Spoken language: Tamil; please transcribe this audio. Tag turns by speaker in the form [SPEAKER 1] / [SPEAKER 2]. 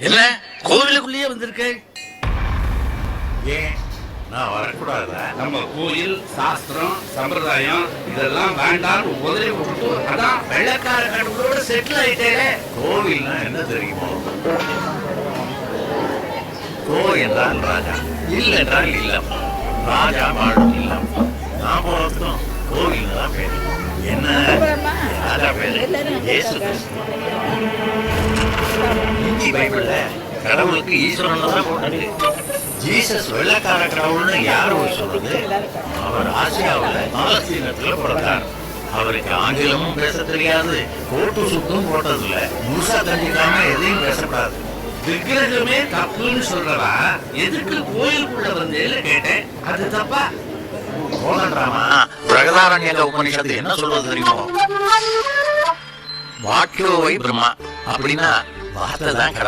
[SPEAKER 1] என்ன? கோவிலுக்குள்ளேயே வந்திருக்க.
[SPEAKER 2] ஏன்? நான் வரக்கூடாதா
[SPEAKER 1] நம்ம கோயில் சாஸ்திரம் சம்பிரதாயம் இதெல்லாம் வேண்டாம் உதவி விட்டு அதான் வெள்ளக்கார கடவுளோட செட்டில் ஆயிட்டே.
[SPEAKER 2] கோவில்னா என்ன தெரியுமோ? கோ என்றால் ராஜா. இல் என்றால் இல்லம். ராஜா வாழும் இல்லம். நான் போறதுக்கும் கோவில் தான் பேரு. என்ன? ராஜா பேரு. இயேசு கிறிஸ்து. இந்தி பைபிள்ல கடவுளுக்கு ஈஸ்வரன் தான் போட்டிருக்கு. ஜீசஸ் வெள்ளக்கார கடவுள்னு யார் போய் சொல்றது? அவர் ஆசியாவில் பாலஸ்தீனத்தில் பிறந்தார். அவருக்கு ஆங்கிலமும் பேச தெரியாது. கோட்டு சுத்தும் போட்டதில்ல. முழுசா தெரிஞ்சுக்காம எதையும் பேசக்கூடாது.
[SPEAKER 1] விக்கிரகமே தப்புன்னு சொல்றவா? எதுக்கு கோயிலுக்குள்ள வந்தேன்னு கேட்டேன். அது தப்பா?
[SPEAKER 2] கோலன்றாமா பிரகதாரண்யக உபனிஷத்து என்ன சொல்றது தெரியுமோ? வாக்கியோவை பிரம்மா. அப்படின்னா வார்த்தை தான் கடவுள்.